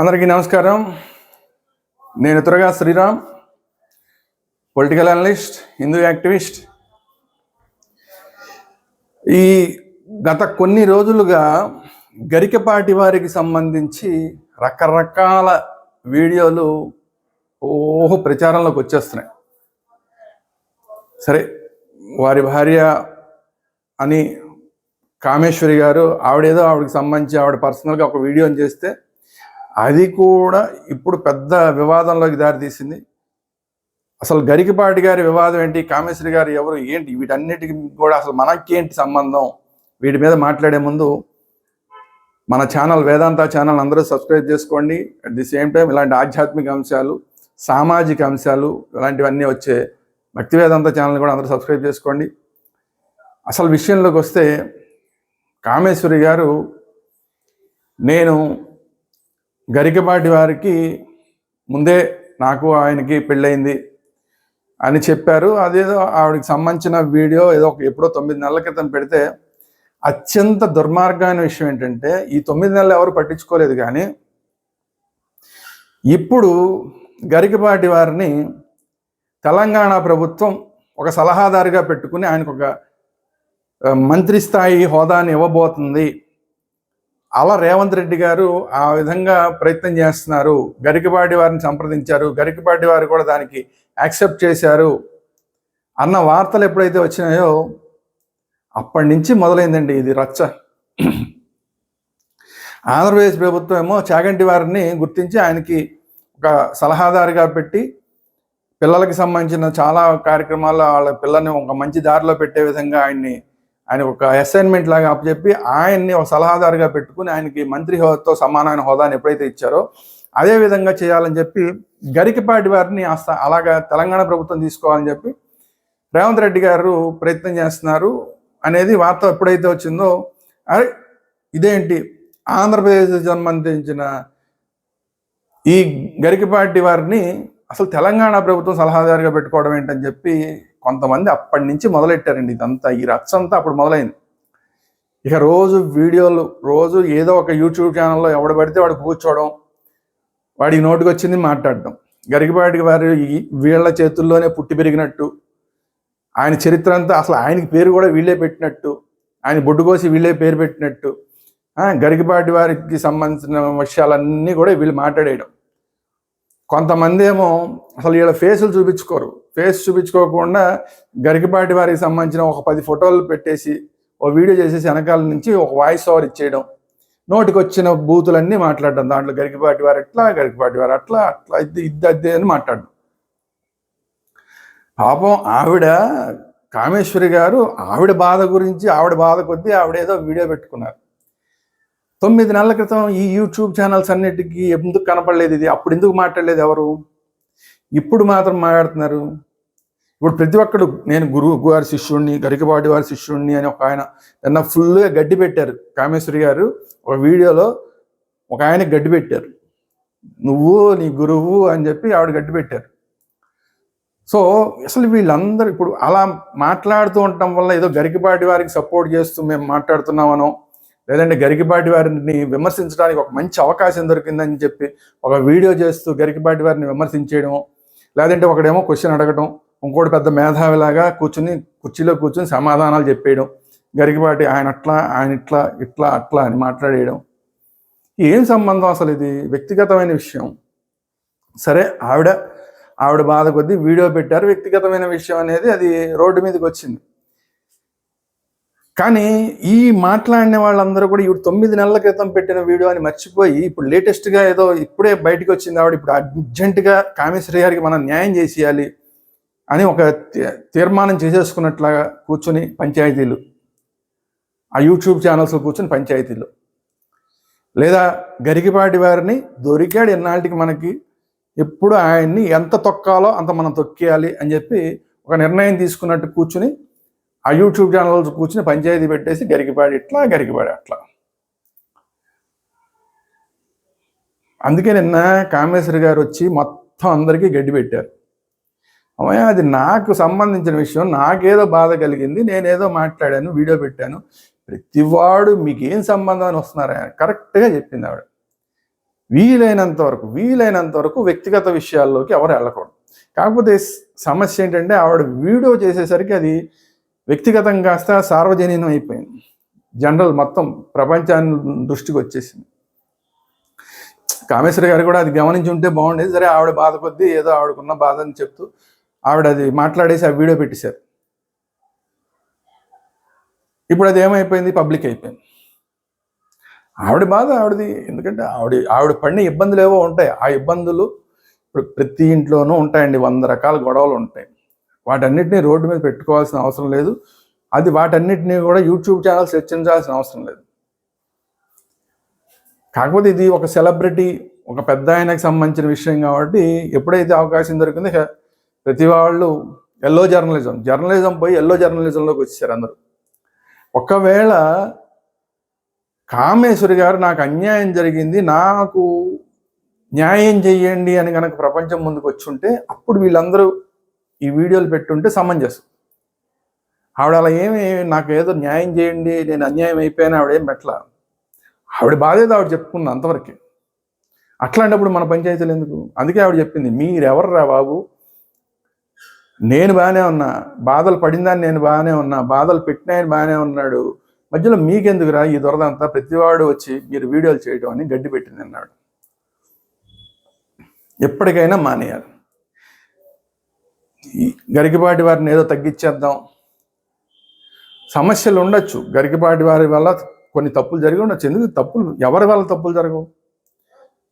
అందరికీ నమస్కారం. నేను త్వరగా Sriram political analyst Hindu activist. ఈ గత కొన్ని రోజులుగా గరికపాటి వారికి సంబంధించి రకరకాల వీడియోలు ఓహో ప్రచారంలోకి వచ్చేస్తున్నాయి. సరే వారి భార్య అని కామేశ్వరి గారు ఆవిడేదో ఆవిడకి సంబంధించి ఆవిడ పర్సనల్గా ఒక వీడియోని చేస్తే అది కూడా ఇప్పుడు పెద్ద వివాదంలోకి దారితీసింది. అసలు గరికపాటి గారి వివాదం ఏంటి? కామేశ్వరి గారు ఎవరు? ఏంటి? వీటన్నిటికి కూడా అసలు మనకేంటి సంబంధం? వీటి మీద మాట్లాడే ముందు మన ఛానల్ వేదాంత ఛానల్ అందరూ సబ్స్క్రైబ్ చేసుకోండి. అట్ ది సేమ్ టైం ఇలాంటి ఆధ్యాత్మిక అంశాలు సామాజిక అంశాలు ఇలాంటివన్నీ వచ్చే భక్తి వేదాంత ఛానల్ కూడా అందరూ సబ్స్క్రైబ్ చేసుకోండి. అసలు విషయంలోకి వస్తే కామేశ్వరి గారు నేను గరికపాటి వారికి ముందే నాకు ఆయనకి పెళ్ళయింది అని చెప్పారు. అదేదో ఆవిడకి సంబంధించిన వీడియో ఏదో ఒక ఎప్పుడో తొమ్మిది నెలల క్రితం పెడితే అత్యంత దుర్మార్గమైన విషయం ఏంటంటే ఈ తొమ్మిది నెలలు ఎవరు పట్టించుకోలేదు కానీ ఇప్పుడు గరికపాటి వారిని తెలంగాణ ప్రభుత్వం ఒక సలహాదారుగా పెట్టుకుని ఆయనకు ఒక మంత్రి స్థాయి హోదాని ఇవ్వబోతుంది. అలా రేవంత్ రెడ్డి గారు ఆ విధంగా ప్రయత్నం చేస్తున్నారు. గరికపాటి వారిని సంప్రదించారు. గరికపాటి వారు కూడా దానికి యాక్సెప్ట్ చేశారు. అన్న వార్తలు ఎప్పుడైతే వచ్చినాయో అప్పటి నుంచి మొదలైందండి ఇది రచ్చ. ఆంధ్రప్రదేశ్ ప్రభుత్వం ఏమో చాగంటి వారిని గుర్తించి ఆయనకి ఒక సలహాదారుగా పెట్టి పిల్లలకి సంబంధించిన చాలా కార్యక్రమాల్లో వాళ్ళ పిల్లల్ని ఒక మంచి దారిలో పెట్టే విధంగా ఆయన్ని ఆయన ఒక అసైన్మెంట్ లాగా అప్పచెప్పి ఆయన్ని ఒక సలహాదారుగా పెట్టుకుని ఆయనకి మంత్రి హోదాతో సమానమైన హోదాని ఎప్పుడైతే ఇచ్చారో అదే విధంగా చేయాలని చెప్పి గరికపాటి వారిని ఆ అలాగా తెలంగాణ ప్రభుత్వం తీసుకోవాలని చెప్పి రేవంత్ రెడ్డి గారు ప్రయత్నం చేస్తున్నారు అనేది వార్త ఎప్పుడైతే వచ్చిందో అరే ఇదేంటి? ఆంధ్రప్రదేశ్ సంబంధించిన ఈ గరికపాటి వారిని అసలు తెలంగాణ ప్రభుత్వం సలహాదారుగా పెట్టుకోవడం ఏంటని చెప్పి కొంతమంది అప్పటి నుంచి మొదలెట్టారండి ఇదంతా. ఈ రచ్చ అంతా అప్పుడు మొదలైంది. ఇక రోజు వీడియోలు రోజు ఏదో ఒక యూట్యూబ్ ఛానల్లో ఎవడు పడితే వాడు కూర్చోవడం వాడికి నోటికి వచ్చింది మాట్లాడడం. గరికపాటి వారి వీళ్ళ చేతుల్లోనే పుట్టి పెరిగినట్టు ఆయన చరిత్ర అంతా అసలు ఆయనకి పేరు కూడా వీళ్ళే పెట్టినట్టు ఆయన బొడ్డు కోసి వీళ్ళే పేరు పెట్టినట్టు ఆ, గరికపాటి వారికి సంబంధించిన విషయాలన్నీ కూడా వీళ్ళు మాట్లాడేయడం. కొంతమంది ఏమో అసలు వీళ్ళ ఫేసులు చూపించుకోరు. ఫేస్ చూపించుకోకుండా గరికపాటి వారికి సంబంధించిన ఒక పది ఫోటోలు పెట్టేసి ఓ వీడియో చేసేసి వెనకాల నుంచి ఒక వాయిస్ ఓవర్ ఇచ్చేయడం. నోటికి వచ్చిన బూతులన్నీ మాట్లాడడం. దాంట్లో గరికపాటి వారు ఎట్లా గరికపాటి వారు అట్లా అట్లా ఇది ఇది అదే అని మాట్లాడడం. పాపం ఆవిడ కామేశ్వరి గారు ఆవిడ బాధ గురించి ఆవిడ బాధ కొద్దీ ఆవిడ ఏదో వీడియో పెట్టుకున్నారు. తొమ్మిది నెలల క్రితం ఈ యూట్యూబ్ ఛానల్స్ అన్నిటికీ ఎందుకు కనపడలేదు ఇది? అప్పుడు ఎందుకు మాట్లాడలేదు ఎవరు? ఇప్పుడు మాత్రం మాట్లాడుతున్నారు. ఇప్పుడు ప్రతి ఒక్కడు నేను గురువు గారి శిష్యుడిని గరికపాటి వారి శిష్యుడిని అని ఒక ఆయన నిన్న ఫుల్గా గడ్డి పెట్టారు. కామేశ్వరి గారు ఒక వీడియోలో ఒక ఆయనకి గడ్డి పెట్టారు. నువ్వు నీ గురువు అని చెప్పి ఆవిడ గడ్డి పెట్టారు. సో అసలు వీళ్ళందరూ ఇప్పుడు అలా మాట్లాడుతూ ఉండటం వల్ల ఏదో గరికపాటి వారికి సపోర్ట్ చేస్తూ మేము మాట్లాడుతున్నామనో లేదంటే గరికిపాటి వారిని విమర్శించడానికి ఒక మంచి అవకాశం దొరికిందని చెప్పి ఒక వీడియో చేస్తూ గరికిపాటి వారిని విమర్శించేయడం లేదంటే ఒకడేమో క్వశ్చన్ అడగడం ఇంకోటి పెద్ద మేధావిలాగా కూర్చుని కుర్చీలో కూర్చుని సమాధానాలు చెప్పేయడం గరికపాటి ఆయన అట్లా ఆయన ఇట్లా ఇట్లా అట్లా అని మాట్లాడేయడం. ఏం సంబంధం అసలు ఇది? వ్యక్తిగతమైన విషయం. సరే ఆవిడ ఆవిడ బాధ కొద్దీ వీడియో పెట్టారు వ్యక్తిగతమైన విషయం అనేది అది రోడ్డు మీదకి వచ్చింది. కానీ ఈ మాట్లాడిన వాళ్ళందరూ కూడా ఇప్పుడు తొమ్మిది నెలల క్రితం పెట్టిన వీడియో అని మర్చిపోయి ఇప్పుడు లేటెస్ట్గా ఏదో ఇప్పుడే బయటకు వచ్చింది ఆవిడ ఇప్పుడు అర్జెంటుగా కామేశ్వరి గారికి మనం న్యాయం చేసేయాలి అని ఒక తీ- తీర్మానం చేసేసుకున్నట్లాగా కూర్చొని పంచాయతీలు. ఆ యూట్యూబ్ ఛానల్స్లో కూర్చొని పంచాయతీలు. లేదా గరికిపాటి వారిని దొరికాడు ఎన్నాళ్ళకి మనకి ఎప్పుడు ఆయన్ని ఎంత తొక్కాలో అంత మనం తొక్కేయాలి అని చెప్పి ఒక నిర్ణయం తీసుకున్నట్టు కూర్చుని ఆ యూట్యూబ్ ఛానల్స్ కూర్చుని పంచాయతీ పెట్టేసి గరికిపాడి ఇట్లా గరికిపాడి అట్లా. అందుకే నిన్న కామేశ్వరి గారు వచ్చి మొత్తం అందరికీ గడ్డి పెట్టారు. అమ్మయ్య అది నాకు సంబంధించిన విషయం నాకేదో బాధ కలిగింది నేనేదో మాట్లాడాను వీడియో పెట్టాను. ప్రతివాడు మీకేం సంబంధం అని వస్తున్నారు? కరెక్ట్గా చెప్పింది ఆవిడ. వీలైనంత వరకు వీలైనంత వరకు వ్యక్తిగత విషయాల్లోకి ఎవరు వెళ్ళకూడదు. కాకపోతే సమస్య ఏంటంటే ఆవిడ వీడియో చేసేసరికి అది వ్యక్తిగతం కాస్త సార్వజనీనం అయిపోయింది. జనరల్ మొత్తం ప్రపంచాన్ని దృష్టికి వచ్చేసింది. కామేశ్వరి గారు కూడా అది గమనించి ఉంటే బాగుండేది. సరే ఆవిడ బాధ కొద్దీ ఏదో ఆవిడకున్న బాధ అని చెప్తూ ఆవిడ అది మాట్లాడేసి ఆ వీడియో పెట్టేశారు. ఇప్పుడు అది ఏమైపోయింది? పబ్లిక్ అయిపోయింది. ఆవిడ బాధ ఆవిడది ఎందుకంటే ఆవిడ ఆవిడ పడిన ఇబ్బందులు ఏవో ఉంటాయి. ఆ ఇబ్బందులు ఇప్పుడు ప్రతి ఇంట్లోనూ ఉంటాయండి. వంద రకాల గొడవలు ఉంటాయి. వాటన్నిటిని రోడ్డు మీద పెట్టుకోవాల్సిన అవసరం లేదు. అది వాటన్నిటిని కూడా యూట్యూబ్ ఛానల్స్ హెచ్చరించాల్సిన అవసరం లేదు. కాకపోతే ఇది ఒక సెలబ్రిటీ ఒక పెద్ద ఆయనకు సంబంధించిన విషయం కాబట్టి ఎప్పుడైతే అవకాశం దొరికిందో ప్రతి వాళ్ళు ఎల్లో జర్నలిజం జర్నలిజం పోయి ఎల్లో జర్నలిజంలోకి వచ్చేసారు అందరూ. ఒకవేళ కామేశ్వరి గారు నాకు అన్యాయం జరిగింది నాకు న్యాయం చెయ్యండి అని కనుక ప్రపంచం ముందుకు వచ్చి ఉంటే అప్పుడు వీళ్ళందరూ ఈ వీడియోలు పెట్టుంటే సమంజసం. ఆవిడ అలా ఏమి నాకు ఏదో న్యాయం చేయండి నేను అన్యాయం అయిపోయాను ఆవిడ ఏం పెట్టలా? ఆవిడ బాధేది ఆవిడ చెప్పుకుంది అంతవరకే. అట్లాంటప్పుడు మన పంచాయతీలు ఎందుకు? అందుకే ఆవిడ చెప్పింది మీరెవర్రా బాబు? నేను బాగానే ఉన్నా బాధలు పడిందని నేను బాగానే ఉన్నా బాధలు పెట్టినాయని బాగానే ఉన్నాడు. మధ్యలో మీకెందుకురా ఈ దొరదంతా ప్రతివాడు వచ్చి మీరు వీడియోలు చేయడం అని గడ్డి పెట్టింది అన్నాడు. ఎప్పటికైనా మానేయాలి. గరికపాటి వారిని ఏదో తగ్గించేద్దాం. సమస్యలు ఉండొచ్చు. గరికపాటి వారి వల్ల కొన్ని తప్పులు జరిగి ఉండొచ్చు. ఎందుకు తప్పులు? ఎవరి వల్ల తప్పులు జరగవు?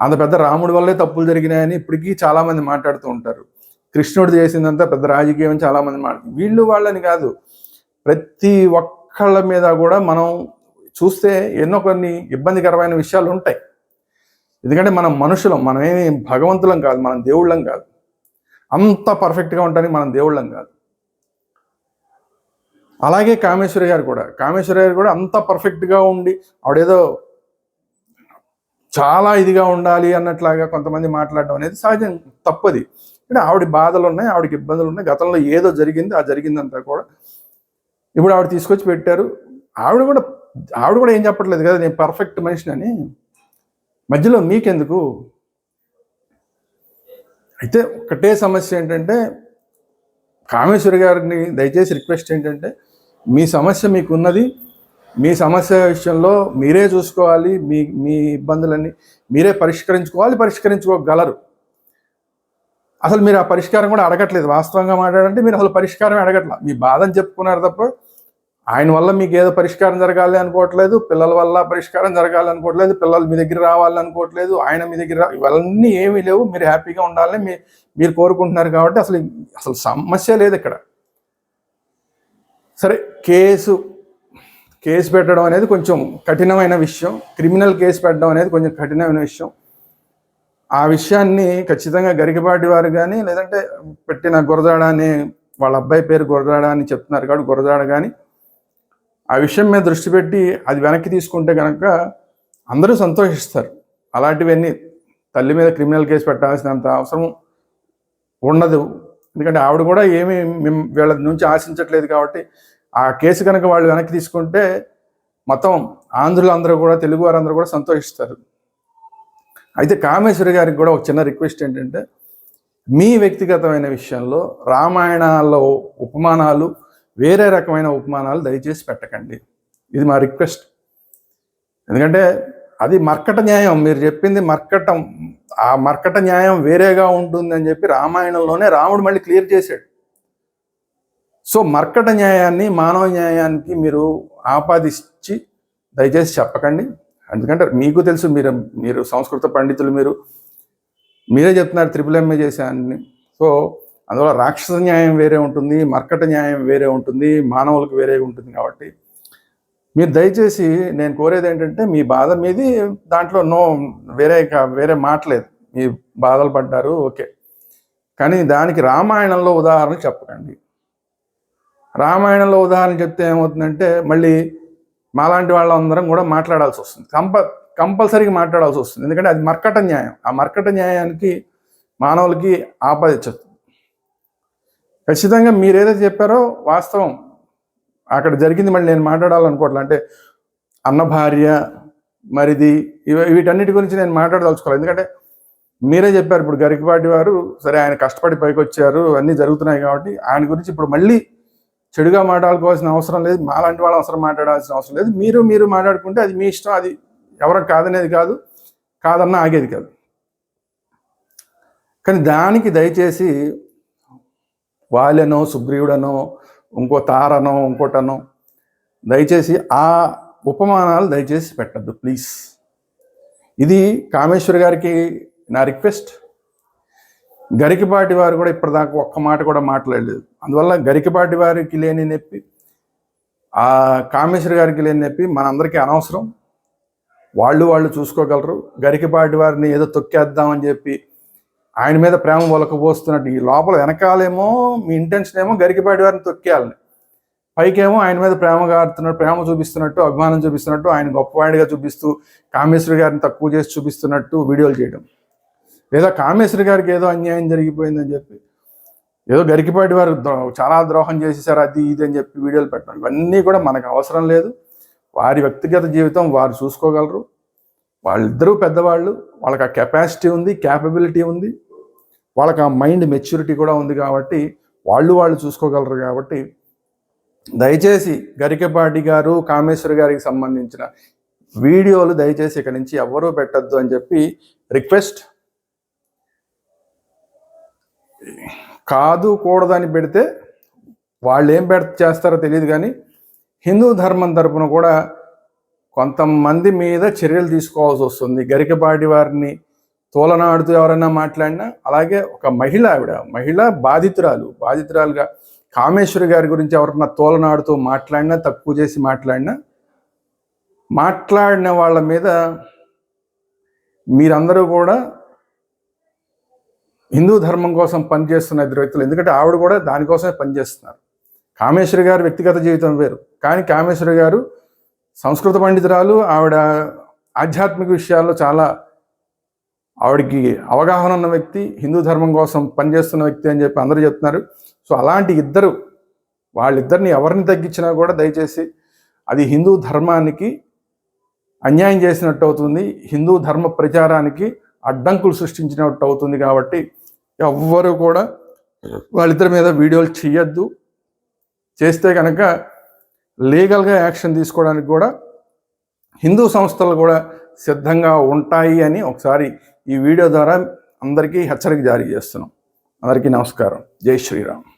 అంత పెద్ద రాముడి వల్లే తప్పులు జరిగినాయని ఇప్పటికీ చాలామంది మాట్లాడుతూ ఉంటారు. కృష్ణుడు చేసిందంతా పెద్ద రాజకీయం అని మాట్లాడు వీళ్ళు వాళ్ళని కాదు. ప్రతి ఒక్కళ్ళ మీద కూడా మనం చూస్తే ఎన్నో కొన్ని ఇబ్బందికరమైన విషయాలు ఉంటాయి. ఎందుకంటే మనం మనుషులం. మనమేమి భగవంతులం కాదు. మనం దేవుళ్ళం కాదు. అంత పర్ఫెక్ట్గా ఉండడానికి మనం దేవుళ్ళం కాదు. అలాగే కామేశ్వరి గారు కూడా కామేశ్వరి గారు కూడా అంత పర్ఫెక్ట్గా ఉండి ఆవిడేదో చాలా ఇదిగా ఉండాలి అన్నట్లాగా కొంతమంది మాట్లాడడం అనేది సహజం తప్పది. అంటే ఆవిడ బాధలు ఉన్నాయి ఆవిడకి ఇబ్బందులు ఉన్నాయి గతంలో ఏదో జరిగింది ఆ జరిగిందంతా కూడా ఇప్పుడు ఆవిడ తీసుకొచ్చి పెట్టారు. ఆవిడ కూడా ఆవిడ కూడా ఏం చెప్పట్లేదు కదా నేను పర్ఫెక్ట్ మనిషిని అని. మధ్యలో మీకెందుకు? అయితే ఒకటే సమస్య ఏంటంటే కామేశ్వరి గారిని దయచేసి రిక్వెస్ట్ ఏంటంటే మీ సమస్య మీకున్నది మీ సమస్య విషయంలో మీరే చూసుకోవాలి మీ మీ ఇబ్బందులన్నీ మీరే పరిష్కరించుకోవాలి పరిష్కరించుకోగలరు. అసలు మీరు ఆ పరిష్కారం కూడా అడగట్లేదు. వాస్తవంగా మాట్లాడంటే మీరు అసలు పరిష్కారం అడగట్లేదు మీ బాధని చెప్పుకున్నారు తప్ప ఆయన వల్ల మీకు ఏదో పరిష్కారం జరగాలి అనుకోవట్లేదు పిల్లల వల్ల పరిష్కారం జరగాలి అనుకోవట్లేదు పిల్లలు మీ దగ్గర రావాలి అనుకోవట్లేదు ఆయన మీ దగ్గర ఇవన్నీ ఏమీ లేవు. మీరు హ్యాపీగా ఉండాలని మీ మీరు కోరుకుంటున్నారు కాబట్టి అసలు అసలు సమస్య లేదు ఇక్కడ. సరే కేసు కేసు పెట్టడం అనేది కొంచెం కఠినమైన విషయం. క్రిమినల్ కేసు పెట్టడం అనేది కొంచెం కఠినమైన విషయం. ఆ విషయాన్ని ఖచ్చితంగా గరికపాటి వారు కానీ లేదంటే పెట్టిన గురజాడ అనే వాళ్ళ అబ్బాయి పేరు గురజాడ అని చెప్తున్నారు కాబట్టి గురజాడ కానీ ఆ విషయం మీద దృష్టి పెట్టి అది వెనక్కి తీసుకుంటే కనుక అందరూ సంతోషిస్తారు. అలాంటివన్నీ తల్లి మీద క్రిమినల్ కేసు పెట్టాల్సినంత అవసరం ఉండదు. ఎందుకంటే ఆవిడ కూడా ఏమీ మేము వీళ్ళ నుంచి ఆశించట్లేదు కాబట్టి ఆ కేసు కనుక వాళ్ళు వెనక్కి తీసుకుంటే మొత్తం ఆంధ్రులందరూ కూడా తెలుగు వారందరూ కూడా సంతోషిస్తారు. అయితే కామేశ్వరి గారికి కూడా ఒక చిన్న రిక్వెస్ట్ ఏంటంటే మీ వ్యక్తిగతమైన విషయంలో రామాయణాల్లో ఉపమానాలు వేరే రకమైన ఉపమానాలు దయచేసి పెట్టకండి. ఇది మా రిక్వెస్ట్. ఎందుకంటే అది మర్కట న్యాయం. మీరు చెప్పింది మర్కటం. ఆ మర్కట న్యాయం వేరేగా ఉంటుంది అని చెప్పి రామాయణంలోనే రాముడు మళ్ళీ క్లియర్ చేశాడు. సో మర్కట న్యాయాన్ని మానవ న్యాయానికి మీరు ఆపాదించి దయచేసి చెప్పకండి. ఎందుకంటే మీకు తెలుసు మీరు మీరు సంస్కృత పండితులు మీరు. మీరే చెప్తున్నారు త్రిపుల్ ఎంఏ చేశానని. సో అందువల్ల రాక్షస న్యాయం వేరే ఉంటుంది మర్కట న్యాయం వేరే ఉంటుంది మానవులకు వేరే ఉంటుంది కాబట్టి మీరు దయచేసి నేను కోరేది ఏంటంటే మీ బాధ మీది దాంట్లో నో వేరే కా- వేరే మాటలేదు మీ బాధలు పడ్డారు ఓకే. కానీ దానికి రామాయణంలో ఉదాహరణ చెప్పకండి. రామాయణంలో ఉదాహరణ చెప్తే ఏమవుతుందంటే మళ్ళీ మాలాంటి వాళ్ళందరం కూడా మాట్లాడాల్సి వస్తుంది. కంప కంపల్సరీగా మాట్లాడాల్సి వస్తుంది. ఎందుకంటే అది మర్కట న్యాయం. ఆ మర్కట న్యాయానికి మానవులకి ఆపాదించదు ఖచ్చితంగా మీరు ఏదైతే చెప్పారో వాస్తవం. అక్కడ జరిగింది మళ్ళీ నేను మాట్లాడాలనుకోవట్లే. అంటే అన్న భార్య మరిది ఇవి వీటన్నిటి గురించి నేను మాట్లాడదలుచుకోవాలి. ఎందుకంటే మీరే చెప్పారు ఇప్పుడు గరికపాటి వారు సరే ఆయన కష్టపడి పైకి వచ్చారు అన్నీ జరుగుతున్నాయి కాబట్టి ఆయన గురించి ఇప్పుడు మళ్ళీ చెడుగా మాట్లాడుకోవాల్సిన అవసరం లేదు. మాలాంటి వాళ్ళ అవసరం మాట్లాడాల్సిన అవసరం లేదు. మీరు మీరు మాట్లాడుకుంటే అది మీ ఇష్టం అది ఎవరికి కాదనేది కాదు. కాదన్నా ఆగేది కాదు. కానీ దానికి దయచేసి వాలెనో సుగ్రీవుడనో ఇంకో తారనో ఇంకోటనో దయచేసి ఆ ఉపమానాలు దయచేసి పెట్టద్దు ప్లీజ్. ఇది కామేశ్వర్ గారికి నా రిక్వెస్ట్. గరికపాటి వారు కూడా ఇప్పటిదాకా ఒక్క మాట కూడా మాట్లాడలేదు. అందువల్ల గరికపాటి వారికి లేని నొప్పి ఆ కామేశ్వర్ గారికి లేని నొప్పి మనందరికీ అనవసరం. వాళ్ళు వాళ్ళు చూసుకోగలరు. గరికపాటి వారిని ఏదో తొక్కేద్దామని చెప్పి ఆయన మీద ప్రేమ ఒలకపోస్తున్నట్టు ఈ లోపల వెనకాలేమో మీ ఇంటెన్షన్ ఏమో గరికపాటి వారిని తొక్కేయాలని. పైకేమో ఆయన మీద ప్రేమగా ఆడుతున్నట్టు ప్రేమ చూపిస్తున్నట్టు అభిమానం చూపిస్తున్నట్టు ఆయన గొప్పవాడిగా చూపిస్తూ కామేశ్వరి గారిని తక్కువ చేసి చూపిస్తున్నట్టు వీడియోలు చేయడం లేదా కామేశ్వరి గారికి ఏదో అన్యాయం జరిగిపోయిందని చెప్పి ఏదో గరికిపాటి వారు ద్రో- చాలా ద్రోహం చేసేసారు అది ఇది అని చెప్పి వీడియోలు పెట్టడం. ఇవన్నీ కూడా మనకు అవసరం లేదు. వారి వ్యక్తిగత జీవితం వారు చూసుకోగలరు. వాళ్ళిద్దరూ పెద్దవాళ్ళు వాళ్ళకి ఆ కెపాసిటీ ఉంది క్యాపబిలిటీ ఉంది. వాళ్ళకి ఆ మైండ్ మెచ్యూరిటీ కూడా ఉంది కాబట్టి వాళ్ళు వాళ్ళు చూసుకోగలరు కాబట్టి దయచేసి గరికపాటి గారు కామేశ్వర్ గారికి సంబంధించిన వీడియోలు దయచేసి ఇక్కడి నుంచి ఎవ్వరూ పెట్టద్దు అని చెప్పి రిక్వెస్ట్. కాదు కూడదని పెడితే వాళ్ళు ఏం పెడ చేస్తారో తెలియదు కానీ హిందూ ధర్మం తరపున కూడా కొంతమంది మీద చర్యలు తీసుకోవాల్సి వస్తుంది. గరికపాటి వారిని తోలనాడుతూ ఎవరైనా మాట్లాడినా అలాగే ఒక మహిళ ఆవిడ మహిళ బాధితురాలు బాధితురాలుగా కామేశ్వరి గారి గురించి ఎవరన్నా తోలనాడుతూ మాట్లాడినా తక్కువ చేసి మాట్లాడినా మాట్లాడిన వాళ్ళ మీద మీరందరూ కూడా హిందూ ధర్మం కోసం పనిచేస్తున్న ఇద్దరు వ్యక్తులు. ఎందుకంటే ఆవిడ కూడా దానికోసమే పనిచేస్తున్నారు. కామేశ్వరి గారు వ్యక్తిగత జీవితం వేరు. కానీ కామేశ్వరి గారు సంస్కృత పండితురాలు ఆవిడ ఆధ్యాత్మిక విషయాల్లో చాలా ఆవిడకి అవగాహన ఉన్న వ్యక్తి హిందూ ధర్మం కోసం పనిచేస్తున్న వ్యక్తి అని చెప్పి అందరూ చెప్తున్నారు. సో అలాంటి ఇద్దరు వాళ్ళిద్దరిని ఎవరిని తగ్గించినా కూడా దయచేసి అది హిందూ ధర్మానికి అన్యాయం చేసినట్టు అవుతుంది. హిందూ ధర్మ ప్రచారానికి అడ్డంకులు సృష్టించినట్టు అవుతుంది కాబట్టి ఎవ్వరూ కూడా వాళ్ళిద్దరి మీద వీడియోలు చేయొద్దు చేస్తే కనుక లీగల్గా యాక్షన్ తీసుకోవడానికి కూడా హిందూ సంస్థలు కూడా సిద్ధంగా ఉంటాయి అని ఒకసారి ఈ వీడియో ద్వారా అందరికీ హెచ్చరిక జారీ చేస్తున్నాం. అందరికీ నమస్కారం. జై శ్రీరామ్.